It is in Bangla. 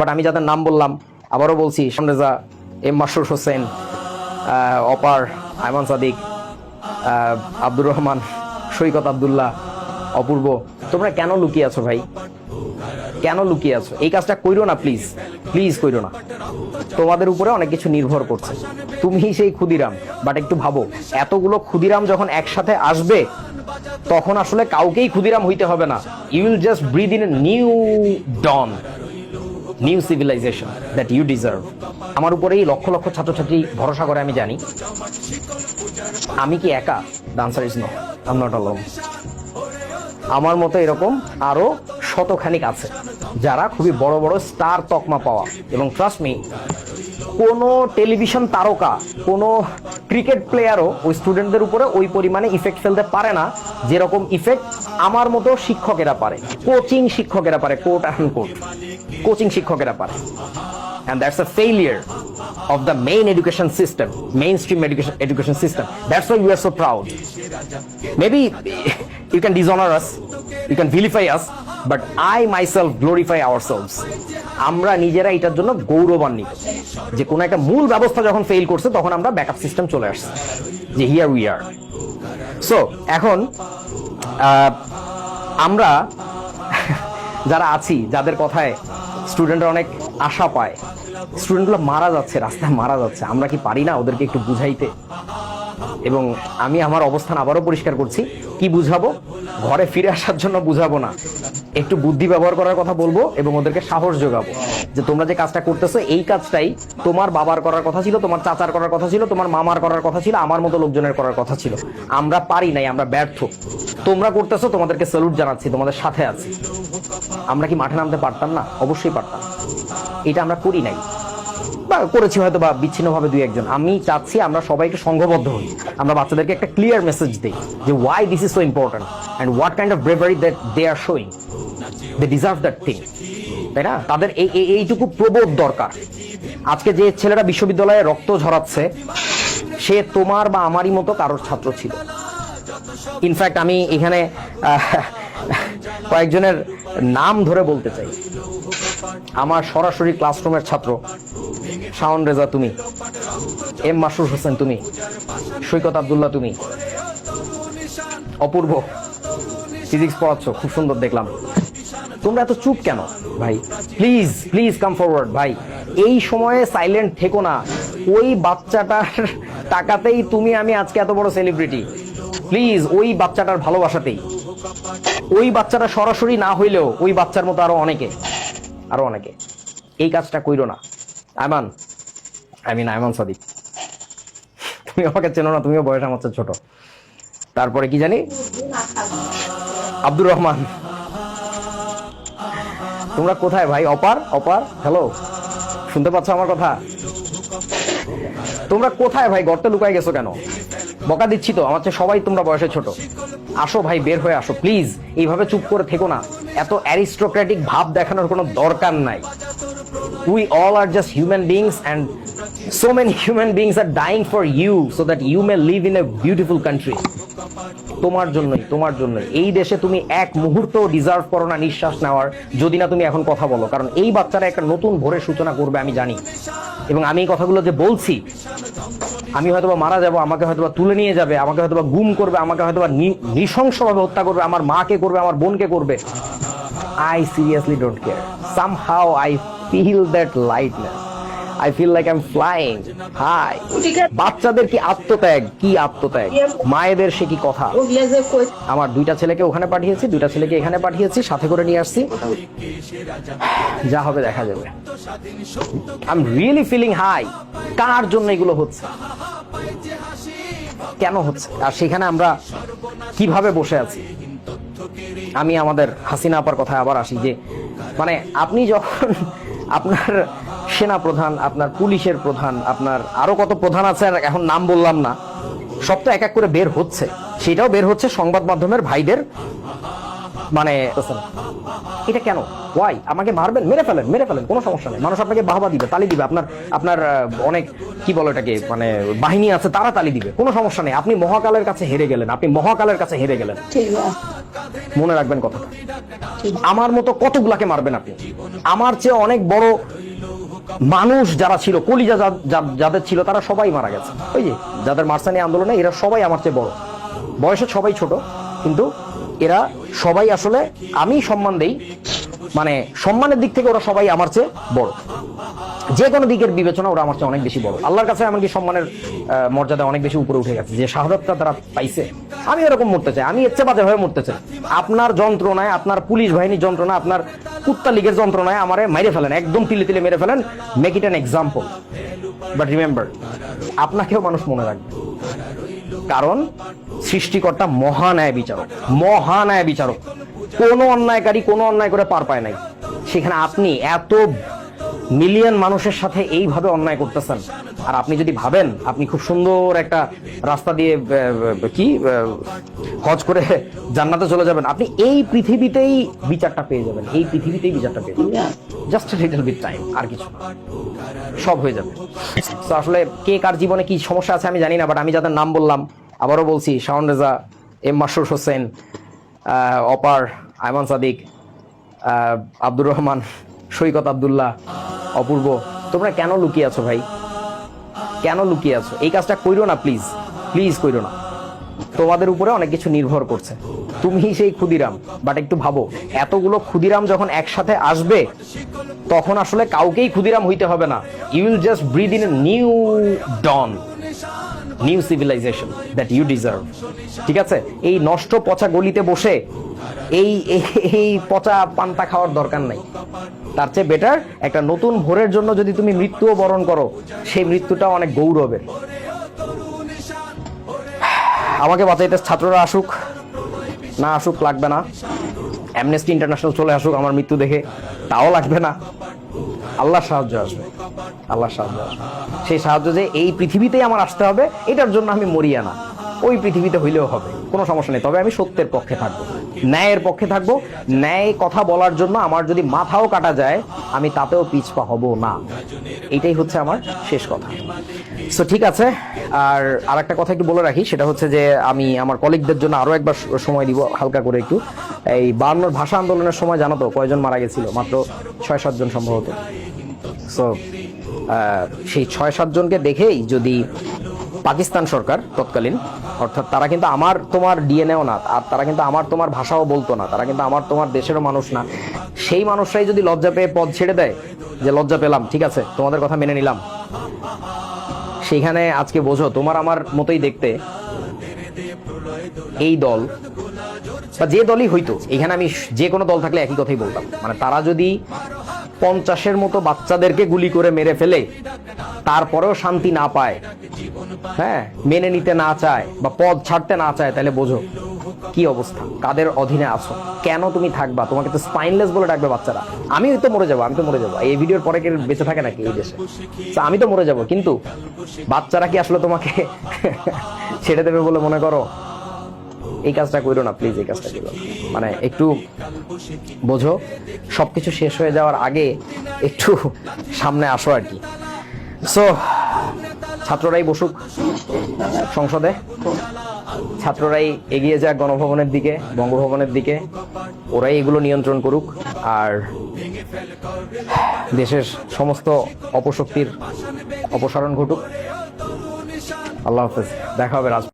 বাট আমি যাদের নাম বললাম, আবারও বলছি, সামরেজা এম মাসুর হোসেন অপার আয়মান সাদিক আব্দুর রহমান, সৈকত আবদুল্লাহ, অপূর্ব। তোমরা কেন লুকিয়ে আছো ভাই? কেন লুকিয়ে আছো? এই কাজটা কইরো না প্লিজ প্লিজ কইরো না। তোমাদের উপরে অনেক কিছু নির্ভর করছে। তুমি সেই ক্ষুদিরাম। বাট একটু ভাবো, এতগুলো ক্ষুদিরাম যখন একসাথে আসবে, তখন আসলে কাউকেই ক্ষুদিরাম হইতে হবে না। You will just breathe in new dawn new civilization that you deserve আমার উপরেই লক্ষ লক্ষ ছাত্রছাত্রী ভরসা করে আমি জানি। আমি কি একা? Dancer is no am not alone আমার মতো এরকম আরও শতখানিক আছে, যারা খুবই বড় বড় স্টার তকমা পাওয়া। এবং ট্রাস্ট মি কোনো টেলিভিশন তারকা, কোনো ক্রিকেট প্লেয়ারও ওই স্টুডেন্টদের উপরে ওই পরিমাণে ইফেক্ট ফেলতে পারে না, যেরকম ইফেক্ট আমার মতো শিক্ষকেরা পারে কোচিং শিক্ষকেরা পারে কোট অ্যান্ড কোট কোচিং শিক্ষকেরা পারে and that's a failure of the main education system mainstream education education system that's why we are so proud maybe you can dishonor us you can vilify us but i myself glorify ourselves আমরা নিজেরা এটার জন্য গৌরবান্বিত যে কোনো একটা মূল ব্যবস্থা যখন ফেল করছে তখন আমরা ব্যাকআপ সিস্টেম চলে আসছে যে হিয়ার উই আর সো এখন আমরা যারা আছি, যাদের কথায় স্টুডেন্টরা অনেক আশা পায় স্টুডেন্টগুলো মারা যাচ্ছে, রাস্তায় মারা যাচ্ছে, আমরা কি পারি না ওদেরকে একটু বুঝাইতে? এবং আমি আমার অবস্থান আবারও পরিষ্কার করছি। কি বুঝাবো? ঘরে ফিরে আসার জন্য বুঝাবো না। একটু বুদ্ধি ব্যবহার করার কথা বলব এবং ওদেরকে সাহস যোগাবো যে তোমরা যে কাজটা করতেছো, এই কাজটাই তোমার বাবার করার কথা ছিল, তোমার চাচার করার কথা ছিল, তোমার মামার করার কথা ছিল, আমার মতো লোকজনের করার কথা ছিল। আমরা পারি নাই, আমরা ব্যর্থ। তোমরা করতেছো, তোমাদেরকে স্যালুট জানাচ্ছি, তোমাদের সাথে আছি। আমরা কি মাঠে নামতে পারতাম না? অবশ্যই পারতাম। এটা আমরা করি নাই। বা করেছি হয়তো বা বিচ্ছিন্নভাবে দুই একজন। আমি চাচ্ছি আমরা সবাই একটু সংঘবদ্ধ হই। আমরা বাচ্চাদেরকে একটা ক্লিয়ার মেসেজ দিই যে why this is so important and what kind of bravery that they are showing they deserve that thing তাই না? তাদের এই, এই- এইটুকু প্রবোধ দরকার। আজকে যে ছেলেরা বিশ্ববিদ্যালয়ে রক্ত ঝরাচ্ছে, সে তোমার বা আমারই মতো কারোর ছাত্র ছিল। ইনফ্যাক্ট আমি এখানে কয়েকজনের নাম ধরে বলতে চাই। আমার সরাসরি ক্লাসরুমের ছাত্র, শাওন রেজা তুমি, এম মাসুর হোসেন তুমি, সৈকত আবদুল্লাহ তুমি, অপূর্ব ফিজিক্স পড়াচ্ছ, খুব সুন্দর দেখলাম। তোমরা এত চুপ কেন ভাই? প্লিজ প্লিজ কাম ফরওয়ার্ড ভাই। এই সময়ে সাইলেন্ট থেকো না। ওই বাচ্চাটার টাকাতেই তুমি আমি আজকে এত বড় সেলিব্রিটি। প্লিজ, ওই বাচ্চাটার ভালোবাসাতেই। ওই বাচ্চাটা সরাসরি না হইলেও ওই বাচ্চার মতো আরও অনেকে আরও অনেকে। এই কাজটা কইরো না। Ayman I mean Ayman Sadiq. তুমি আমাকে চেনো না, তুমিও বয়স আমার ছোট। তারপরে কি জানি? আব্দুর রহমান। তোমরা কোথায় ভাই? অপার? অপার? হ্যালো শুনতে পাচ্ছ আমার কথা? তোমরা কোথায় ভাই? গর্তে লুকায় গেছো কেন? বকা দিচ্ছি তো, আমার সবাই তোমরা বয়সে ছোট। আসো ভাই, বের হয়ে আসো প্লিজ এইভাবে চুপ করে থেকো না। এত অ্যারিস্টোক্রেটিক ভাব দেখানোর কোনো দরকার নাই। We all are just human beings and so many human beings are dying for you so that you may live in a beautiful country তোমার জন্যই তোমার জন্যই। এই দেশে তুমি এক মুহূর্ত ডিজার্ভ করো না, নিঃশ্বাস নেওয়ার, যদি না তুমি এখন কথা বলো। কারণ এই বাচ্চারা একটা নতুন ভোরের সূচনা করবে, আমি জানি। এবং আমি এই কথাগুলো যে বলছি, আমি হয়তোবা মারা যাব, আমাকে হয়তোবা তুলে নিয়ে যাবে, আমাকে হয়তোবা গুম করবে, আমাকে হয়তোবা নি- নৃশংসভাবে হত্যা করবে, আমার মাকে করবে, আমার বোনকে করবে। I seriously don't care. Somehow I feel that lightness. I feel like I'm flying. High. বাচ্চাদের কি আত্মত্যাগ? কি আত্মত্যাগ? মায়েদের সে কি কথা? আমার দুইটা ছেলেকে ওখানে পাঠিয়েছি, দুইটা ছেলেকে এখানে পাঠিয়েছি, সাথে করে নিয়ে আসছি। যা হবে দেখা যাবে। I am really feeling high কার জন্য এগুলো হচ্ছে? কেন হচ্ছে? আর সেখানে আমরা কীভাবে বসে আছি? আমি আমাদের হাসিনা আপার কথায় আবার আসি যে মানে আপনি যখন আপনার সেনা প্রধান আপনার পুলিশের প্রধান আপনার আরও কত প্রধান আছে আর এখন নাম বললাম না সব তো এক এক করে বের হচ্ছে। সেটাও বের হচ্ছে সংবাদ মাধ্যমের ভাইদের। মানে এটা কেন? ওয়াই আমাকে মারবেন? মেরে ফেলেন মেরে ফেলেন কোনো সমস্যা নেই। মানুষ আপনাকে বাহবা দিবে তালি দিবে। আপনার আপনার অনেক কি বলো এটাকে মানে বাহিনী আছে তারা তালি দিবে। কোনো সমস্যা নেই। আপনি মহাকালের কাছে হেরে গেলেন। আপনি মহাকালের কাছে হেরে গেলেন। মনে রাখবেন কথাটা। আমার মতো কতগুলাকে মারবেন আপনি? আমার চেয়ে অনেক বড় মানুষ যারা ছিল, কলিজা যাদের ছিল, তারা সবাই মারা গেছে। ওই যে, যাদের মার্সানি আন্দোলনে, এরা সবাই আমার চেয়ে বড়। বয়সে সবাই ছোট, কিন্তু এরা সবাই আসলে আমি সম্মান দেই। মানে সম্মানের দিক থেকে ওরা সবাই আমার চেয়ে বড়। যে কোনো দিকের বিবেচনা ওরা আমার চেয়ে অনেক বেশি বড়। আল্লাহর কাছে এমনকি সম্মানের মর্যাদা অনেক বেশি উপরে উঠে গেছে? যে শাহাদতটা তারা পাইছে। আমি এরকম মরতে চাই। আমি ইচ্ছে বাজে হয়ে মরতে চাই। আপনার যন্ত্রণায়, আপনার পুলিশ বাহিনীর যন্ত্রণা আপনার কুত্তা লীগের যন্ত্রণায় আমারে মেরে ফেলেন। একদম তিলে তিলে মেরে ফেলেন। Make it an example but remember আপনাকেও মানুষ মনে রাখবে। কারণ সৃষ্টিকর্তা মহান্যায় বিচারক। মহান্যায় বিচারক। কোনো অন্যায়কারী কোনো অন্যায় করে পার পায় নাই। সেখানে আপনি এত মিলিয়ন মানুষের সাথে এইভাবে অন্যায় করতেছেন। আর আপনি যদি ভাবেন, আপনি খুব সুন্দর একটা রাস্তা দিয়ে কি হজ করে জান্নাতে চলে যাবেন। আপনি এই পৃথিবীতেই বিচারটা পেয়ে যাবেন। এই পৃথিবীতেই বিচারটা পেয়ে যাবেন। জাস্ট বিট টাইম আর কিছু সব হয়ে যাবে। তো আসলে কে কার জীবনে কি সমস্যা আছে আমি জানি না বাট আমি যাদের নাম বললাম, আবারও বলছি, শাওন রেজা, এম মাসুর হোসেন অপার আয়মান সাদিক আব্দুর রহমান, সৈকত আবদুল্লাহ, অপূর্ব। তোমরা কেন লুকিয়ে আছো ভাই? কেন লুকিয়ে আছো? এই কাজটা কইরো না প্লিজ প্লিজ কইরো না। তোমাদের উপরে অনেক কিছু নির্ভর করছে। তুমি সেই ক্ষুদিরাম বাট একটু ভাবো, এতগুলো ক্ষুদিরাম যখন একসাথে আসবে, তখন আসলে কাউকেই ক্ষুদিরাম হইতে হবে না। You will just breathe in new dawn new civilization that you deserve ঠিক আছে? এই নষ্ট পচা গলিতে বসে এই, এই- পচা পান্তা খাওয়ার দরকার নাই। তার চেয়ে বেটার একটা নতুন ভোরের জন্য যদি তুমি মৃত্যুও বরণ করো, সেই মৃত্যুটা অনেক গৌরবের। আমাকে বাঁচাইতে ছাত্ররা আসুক, না আসুক লাগবে না। অ্যামনেস্টি ইন্টারন্যাশনাল চলে আসুক আমার মৃত্যু দেখে, তাও লাগবে না। আল্লাহর সাহায্য আসবে। আল্লাহর সাহায্য সেই সাহায্য যে এই পৃথিবীতেই আমার আসতে হবে, এটার জন্য আমি মরিয়া না। ওই পৃথিবীতে হইলেও হবে, কোনো সমস্যা নেই। তবে আমি সত্যের পক্ষে থাকব, ন্যায়ের পক্ষে থাকব। ন্যায় কথা বলার জন্য আমার যদি মাথাও কাটা যায়, আমি তাতেও পিছপা হব না। এটাই হচ্ছে আমার শেষ কথা। সো ঠিক আছে, আর আর একটা কথা একটু বলে রাখি, সেটা হচ্ছে যে আমি আমার কলিগদের জন্য আরও একবার সময় দিব, হালকা করে একটু। এই বায়ান্নর ভাষা আন্দোলনের সময় জানো তো, কয়জন মারা গেছিল? মাত্র ছয় সাতজন সম্ভবত। সো সেই ছয় সাতজনকে দেখেই যদি পাকিস্তান সরকার তৎকালীন, অর্থাৎ তারা কিন্তু আমার তোমার ডিএনএও না, আর তারা কিন্তু আমার তোমার ভাষাও বলতো না, তারা কিন্তু আমার তোমার দেশেরও মানুষ না, সেই মানুষরাই যদি লজ্জা পেয়ে পদ ছেড়ে দেয় যে লজ্জা পেলাম, ঠিক আছে, তোমাদের কথা মেনে নিলাম। সেইখানে আজকে বোঝো, তোমার আমার মতোই দেখতে এই দল, বা যে দলই হইতো, এখানে আমি যে কোনো দল থাকলে একই কথাই বলতাম। মানে তারা যদি পঞ্চাশের মতো বাচ্চাদেরকে গুলি করে মেরে ফেলে। তারপরেও শান্তি না পায়। হ্যাঁ মেনে নিতে না চায় বা পদ ছাড়তে না চায়, তাহলে বোঝো কি অবস্থা, কাদের অধীনে আছো? কেন তুমি থাকবা? তোমাকে তো স্পাইনলেস বলে ডাকবে বাচ্চারা। আমি তো মরে যাব, আমি তো মরে যাব। এই ভিডিওর পরে কেউ বেঁচে থাকে নাকি এই দেশে? আমি তো মরে যাব, কিন্তু বাচ্চারা কি আসলে তোমাকে ছেড়ে দেবে বলে মনে করো? এই কাজটা করো না প্লিজ এই কাজটা করো মানে একটু বোঝো, সবকিছু শেষ হয়ে যাওয়ার আগে একটু সামনে আসো আর কি। সো ছাত্ররাই বসুক সংসদে, ছাত্ররাই এগিয়ে যাক গণভবনের দিকে, বঙ্গভবনের দিকে, ওরাই এগুলো নিয়ন্ত্রণ করুক, আর দেশের সমস্ত অপশক্তির অপসারণ ঘটুক। আল্লাহ হাফেজ, দেখা হবে রাজ